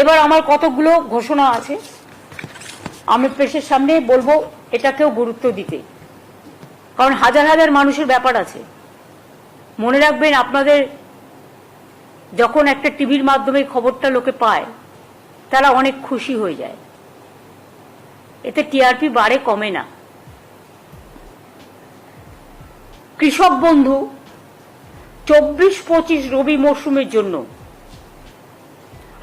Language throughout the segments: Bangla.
এবার আমার কতগুলো ঘোষণা আছে, আমি প্রেসের সামনে বলব এটাকেও গুরুত্ব দিতে। কারণ হাজার হাজার মানুষের ব্যাপার আছে। মনে রাখবেন আপনাদের যখন একটা টিভির মাধ্যমে খবরটা লোকে পায়, তারা অনেক খুশি হয়ে যায়। এতে টিআরপি বাড়ে, কমে না। কৃষক বন্ধু, চব্বিশ পঁচিশ রবি মরশুমের জন্য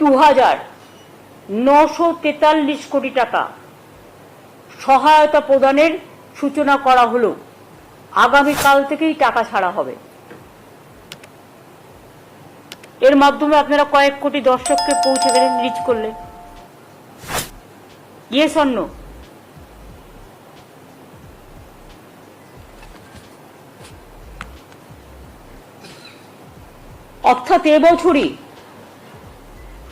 দু হাজার নশো তেতাল্লিশ কোটি টাকা সহায়তা প্রদানের সূচনা করা হলো। আগামীকাল থেকেই টাকা ছাড়া হবে। এর মাধ্যমে আপনারা কয়েক কোটি দর্শককে পৌঁছে গেলেন রিচ করলে ইয়ে স্বর্ণ। অর্থাৎ এবছরই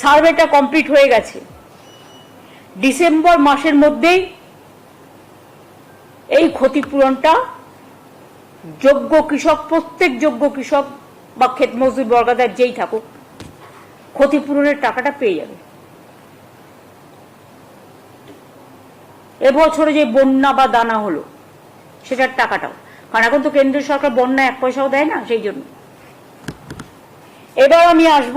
সার্ভেটা কমপ্লিট হয়ে গেছে। ডিসেম্বর মাসের মধ্যেই এই ক্ষতিপূরণটা যোগ্য কৃষক, প্রত্যেক যোগ্য কৃষক বা ক্ষেত মজদুর বর্গাদার যেই থাকুক, ক্ষতিপূরণের টাকাটা পেয়ে যাবে। এবছরে যে বন্যা বা দানা হলো, সেটার টাকাটাও। কারণ এখন তো কেন্দ্রীয় সরকার বন্যা এক পয়সাও দেয় না, সেই জন্য। এবার আমি আসব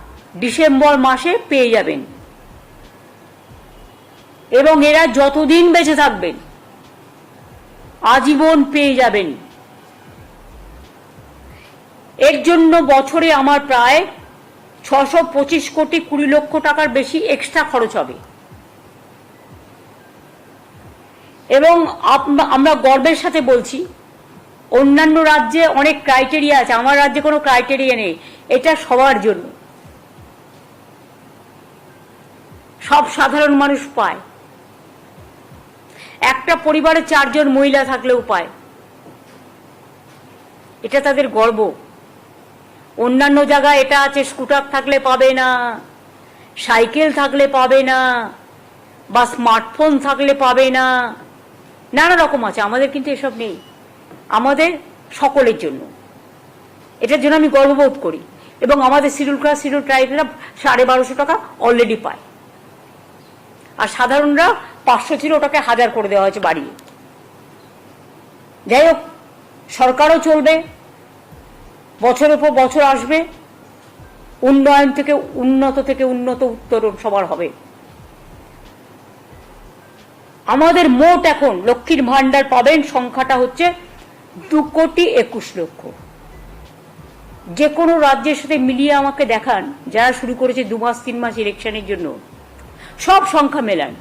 ডিসেম্বর মাসে পেয়ে যাবেন। এবং এরা যতদিন বেঁচে থাকবেন, আজীবন পেয়ে যাবেন। এর জন্য বছরে আমার প্রায় ছশো পঁচিশ কোটি কুড়ি লক্ষ টাকার বেশি এক্সট্রা খরচ হবে। এবং আমরা গর্বের সাথে বলছি, অন্যান্য রাজ্যে অনেক ক্রাইটেরিয়া আছে, আমার রাজ্যে কোনো ক্রাইটেরিয়া নেই, এটা সবার জন্য। সব সাধারণ মানুষ পায়। একটা পরিবারে চারজন মহিলা থাকলেও পায়। এটা তাদের গর্ব। অন্যান্য জায়গায় এটা আছে, স্কুটার থাকলে পাবে না, সাইকেল থাকলে পাবে না, বা স্মার্টফোন থাকলে পাবে না, নানা রকম আছে, আমাদের কিন্তু এসব নেই। আমাদের সকলের জন্য। এটার জন্য আমি গর্ববোধ করি। এবং আমাদের শিডিউল ক্লাস শিডিউল ট্রাইবেরা সাড়ে বারোশো টাকা অলরেডি পায়। আর সাধারণরা পাঁচশো ছিল, ওটাকে হাজার করে দেওয়া হয়েছে বাড়িয়ে। যাই হোক, সরকারও চলবে, বছরের পর বছর আসবে, উন্নয়ন থেকে উন্নত থেকে উন্নত উত্তরণ সবার হবে। আমাদের মোট এখন লক্ষ্মীর ভান্ডার পাবেন সংখ্যাটা হচ্ছে দু কোটি একুশ লক্ষ। যে কোনো রাজ্যের সাথে মিলিয়ে আমাকে দেখান, যারা শুরু করেছে দু মাস, তিন মাস ইলেকশনের জন্য। সব সংখ্যা মেলান।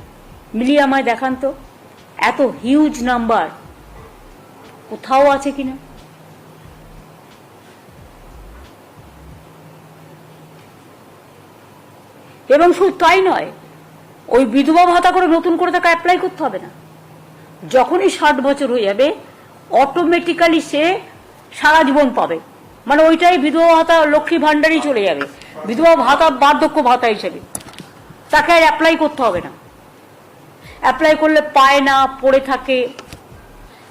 মিলিয়ে আমায় দেখান তো, এত হিউজ নাম্বার কোথাও আছে কিনা? এবং শুধু তাই নয়, ওই বিধবা ভাতা করে নতুন করে তাকে অ্যাপ্লাই করতে হবে না। যখনই ষাট বছর হয়ে যাবে অটোমেটিক্যালি সে সারা জীবন পাবে। মানে ওইটাই বিধবা ভাতা লক্ষ্মী ভাণ্ডারই চলে যাবে। বিধবা ভাতা বার্ধক্য ভাতা হিসেবে। তাকে আর অ্যাপ্লাই করতে হবে না। অ্যাপ্লাই করলে পায় না, পড়ে থাকে।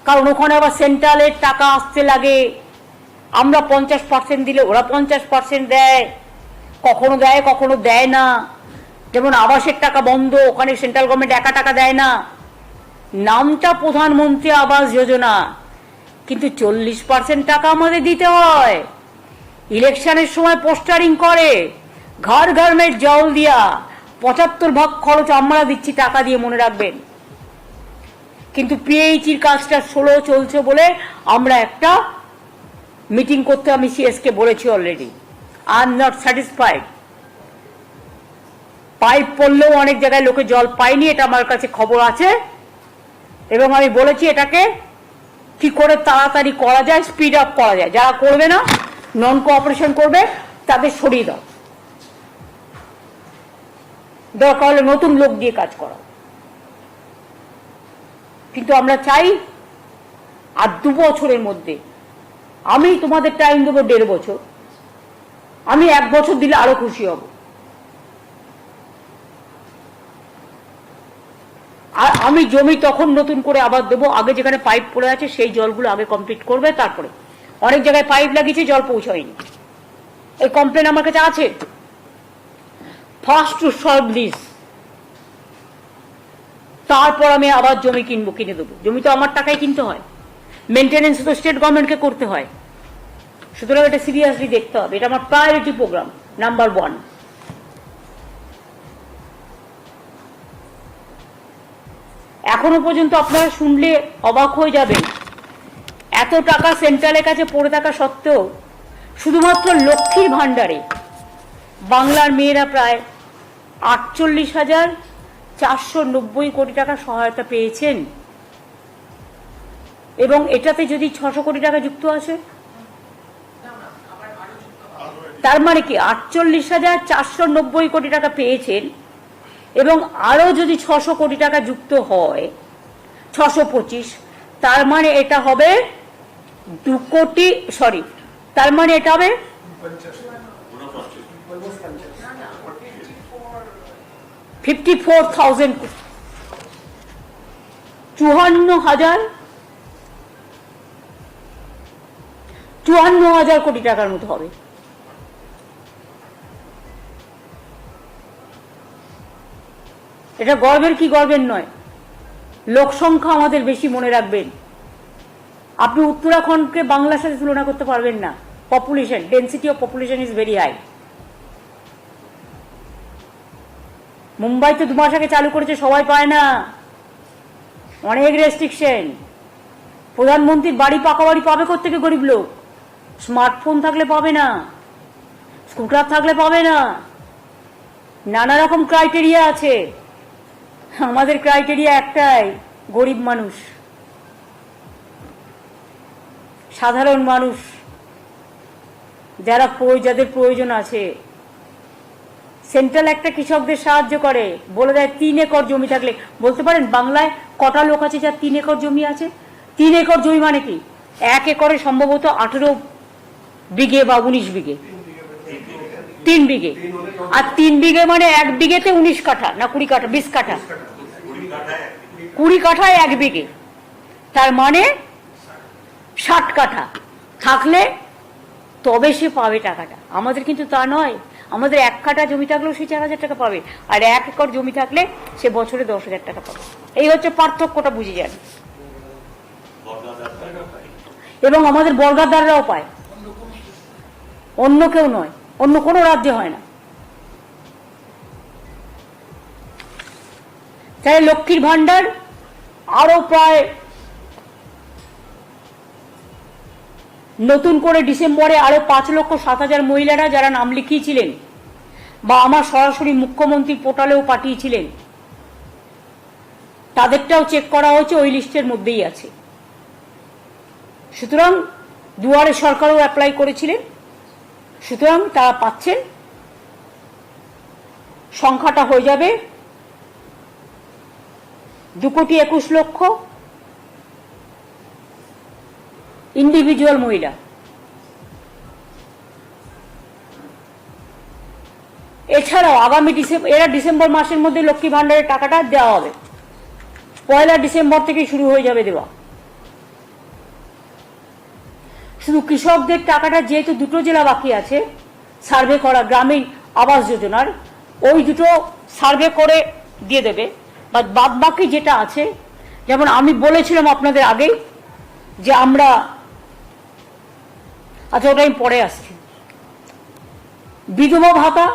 কারণ ওখানে আবার সেন্ট্রালের টাকা আসতে লাগে। আমরা পঞ্চাশ পার্সেন্ট দিলে ওরা পঞ্চাশ পার্সেন্ট দেয়। কখনো দেয় কখনো দেয় না। যেমন আবাসের টাকা বন্ধ, ওখানে সেন্ট্রাল গভর্নমেন্ট একা টাকা দেয় না। নামটা প্রধানমন্ত্রী আবাস যোজনা। কিন্তু চল্লিশ পার্সেন্ট টাকা আমাদের দিতে হয়। ইলেকশনের সময় পোস্টারিং করে। ঘর ঘর মেট জল দিয়া। পঁচাত্তর ভাগ খরচ আমরা দিচ্ছি, টাকা দিয়ে মনে রাখবেন। কিন্তু পিএইচির কাজটা ষোলো চলছে বলে আমরা একটা মিটিং করতে আমি সিএসকে বলেছি already I am not satisfied pipe পড়লেও অনেক জায়গায় লোকে জল পায়নি, এটা আমার কাছে খবর আছে। এবং আমি বলেছি এটাকে কি করে তাড়াতাড়ি করা যায় স্পিড আপ করা যায়। যারা করবে না নন কোঅপারেশন করবে, তাদের সরিয়ে দাও। দরকার হলে নতুন লোক দিয়ে কাজ করাও। কিন্তু আমরা চাই আর দু বছরের মধ্যে আমি তোমাদের টাইম দেবো দেড় বছর। আমি এক বছর দিলে আরও খুশি হব। আর আমি জমি তখন নতুন করে আবার দেবো। আগে যেখানে পাইপ পড়ে আছে সেই জলগুলো আগে কমপ্লিট করবে, তারপরে। অনেক জায়গায় পাইপ লাগিয়েছে, জল পৌঁছায়নি। এই কমপ্লেন আমার কাছে আছে? ফার্স্ট টু সলভ দিস তারপর আমি আবার জমি কিনবো, কিনে দেবো। জমি তো আমার টাকায় কিনতে হয়। মেনটেনেন্স তো স্টেট গভর্নমেন্টকে করতে হয়। সুতরাং এটা সিরিয়াসলি দেখতে হবে। এটা আমার প্রায়োরিটি প্রোগ্রাম নাম্বার ওয়ান এখনও পর্যন্ত আপনারা শুনলে অবাক হয়ে যাবেন। এত টাকা সেন্ট্রালের কাছে পড়ে থাকা সত্ত্বেও শুধুমাত্র লক্ষ্মীর ভাণ্ডারে বাংলার মেয়েরা প্রায় আটচল্লিশ হাজার চারশো নব্বই কোটি টাকা সহায়তা পেয়েছেন। এবং এটাতে যদি ছশো কোটি টাকা যুক্ত আছে তার মানে কি আটচল্লিশ হাজার চারশো নব্বই কোটি টাকা পেয়েছেন এবং আরও যদি ছশো কোটি টাকা যুক্ত হয়, ছশো পঁচিশ, তার মানে এটা হবে দু কোটি সরি তার মানে এটা হবে ফিফটি ফোর থাউজেন্ড চুয়ান্ন হাজার চুয়ান্ন হাজার কোটি টাকার মতো হবে। এটা গর্বের কি গর্বের নয়? লোক সংখ্যা আমাদের বেশি মনে রাখবেন। আপনি উত্তরাখণ্ডকে বাংলার সাথে তুলনা করতে পারবেন না। Population density of population is very high মুম্বাইতে দু মাস আগে চালু করেছে সবাই পায় না। অনেক রেস্ট্রিকশন প্রধানমন্ত্রীর বাড়ি পাকা বাড়ি পাবে থেকে গরিব লোক? স্মার্টফোন থাকলে পাবে না। স্কুটার থাকলে পাবে না। নানা রকম ক্রাইটেরিয়া আছে। আমাদের ক্রাইটেরিয়া একটাই, গরিব মানুষ। সাধারণ মানুষ। যারা যাদের প্রয়োজন আছে। সেন্ট্রাল একটা কৃষকদের সাহায্য করে। বলে দেয়, তিন একর জমি থাকলে। বলতে পারেন, বাংলায় কটা লোক আছে যার তিন একর জমি আছে? তিন একর জমি মানে কি? এক একরে সম্ভবত আঠেরো বিঘে বা উনিশ বিঘে। তিন বিঘে। আর তিন বিঘে মানে এক বিঘেতে উনিশ কাঠা না কুড়ি কাঠা, বিশ কাঠা? কুড়ি কাঠায় এক বিঘে। তার মানে ষাট কাঠা। থাকলে তবে সে পাবে টাকাটা। আমাদের কিন্তু তা নয়। আমাদের এক কাঠা জমি থাকলেও সে চার হাজার টাকা পাবে, আর এক একর জমি থাকলে সে বছরে দশ হাজার টাকা পাবে। এই হচ্ছে পার্থক্যটা বুঝে যান। এবং আমাদের বর্গাদাররাও পায়। অন্য কেউ নয়, অন্য কোনো রাজ্যে হয় না। তাই লক্ষ্মীর ভাণ্ডার আরও প্রায় নতুন করে ডিসেম্বরে আরও পাঁচ লক্ষ সাত হাজার মহিলারা যারা নাম লিখিয়েছিলেন বা আমার সরাসরি মুখ্যমন্ত্রী পোর্টালেও পাঠিয়েছিলেন, তাদেরটাও চেক করা হয়েছে, ওই লিস্টের মধ্যেই আছে। সুতরাং দুয়ারে সরকারও অ্যাপ্লাই করেছিলেন, সুতরাং তারা পাচ্ছেন, সংখ্যাটা হয়ে যাবে। দু কোটি একুশ লক্ষ ইন্ডিভিজুয়াল মহিলা। এছাড়াও আগামী ডিসেম্বর এরা ডিসেম্বর মাসের মধ্যে লক্ষ্মী ভাণ্ডারের টাকাটা দেওয়া হবে। পয়লা ডিসেম্বর থেকে শুরু হয়ে যাবে দেওয়া। শুধু কৃষকদের টাকাটা যেহেতু দুটো জেলা বাকি আছে, সার্ভে করা গ্রামীণ আবাস যোজনার, ওই দুটো সার্ভে করে দিয়ে দেবে। বা বাদ বাকি যেটা আছে, যেমন আমি বলেছিলাম আপনাদের আগেই, যে আমরা আচ্ছা ওটা আমি পরে আসছি। বিধবা ভাতা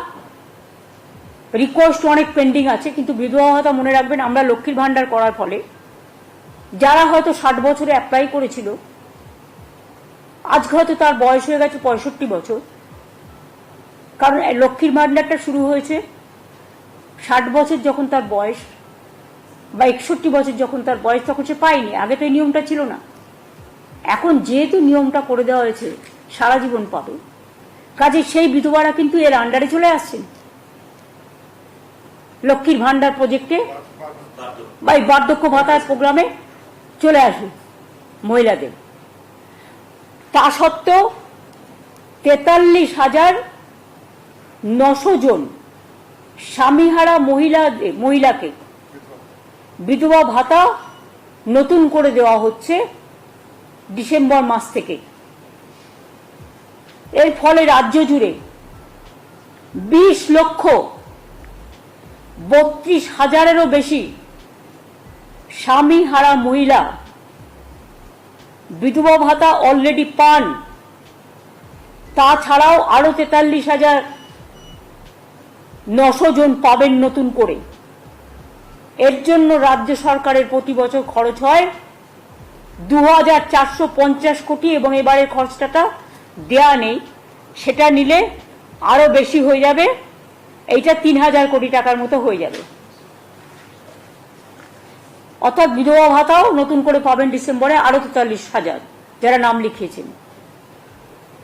রিকোয়েস্ট অনেক পেন্ডিং আছে, কিন্তু বিধবা ভাতা মনে রাখবেন, আমরা লক্ষ্মীর ভাণ্ডার করার ফলে যারা হয়তো ষাট বছরে অ্যাপ্লাই করেছিল, আজকে হয়তো তার বয়স হয়ে গেছে পঁয়ষট্টি বছর। কারণ লক্ষ্মীর ভাণ্ডারটা শুরু হয়েছে ষাট বছর যখন তার বয়স, বা একষট্টি বছর যখন তার বয়স, তখন সে পায়নি। আগে তো এই নিয়মটা ছিল না। এখন যেহেতু নিয়মটা করে দেওয়া হয়েছে সারা জীবন পাবে। কাজে সেই বিধবারা কিন্তু এর আন্ডারে চলে আসছেন। লক্ষ্মীর ভান্ডার প্রজেক্টে বা এই বার্ধক্য ভাতার প্রোগ্রামে চলে আসবে মহিলাদের। তা সত্ত্বেও তেতাল্লিশ হাজার নশো জন স্বামীহারা মহিলা, মহিলাকে বিধবা ভাতা নতুন করে দেওয়া হচ্ছে ডিসেম্বর মাস থেকে। এর ফলে রাজ্য জুড়ে বিশ লক্ষ বত্রিশ হাজারেরও বেশি স্বামী হারা মহিলা বিধবা ভাতা অলরেডি পান। তাছাড়াও আরও তেতাল্লিশ হাজার নশো জন পাবেন নতুন করে। এর জন্য রাজ্য সরকারের প্রতি বছর খরচ হয় দু হাজার চারশো পঞ্চাশ কোটি এবং এবারের খরচটাটা দেয়া নেই, সেটা নিলে আরও বেশি হয়ে যাবে, এইটা তিন হাজার কোটি টাকার মতো হয়ে যাবে। অর্থাৎ বিধবা ভাতাও নতুন করে পাবেন ডিসেম্বরে আরও তেতাল্লিশ হাজার, যারা নাম লিখিয়েছেন।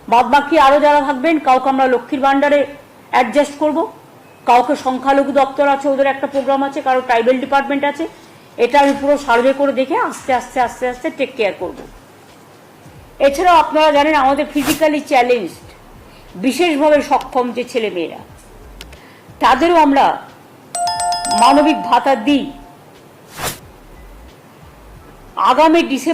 বাদ বাকি আরও যারা থাকবেন, কাউকে আমরা লক্ষ্মীর ভান্ডারে অ্যাডজাস্ট করব। কাউকে সংখ্যালঘু দপ্তর আছে, ওদের একটা প্রোগ্রাম আছে, কারও ট্রাইবেল ডিপার্টমেন্ট আছে এটা আমি পুরো সার্ভে করে দেখে আস্তে আস্তে আস্তে আস্তে টেক কেয়ার করব। এছাড়াও আপনারা জানেন আমাদের ফিজিক্যালি চ্যালেঞ্জড বিশেষভাবে সক্ষম যে ছেলে মেয়েরা তাদেরও আমরা মানবিক ভাতা দিই। আগামী ডিসেম্বর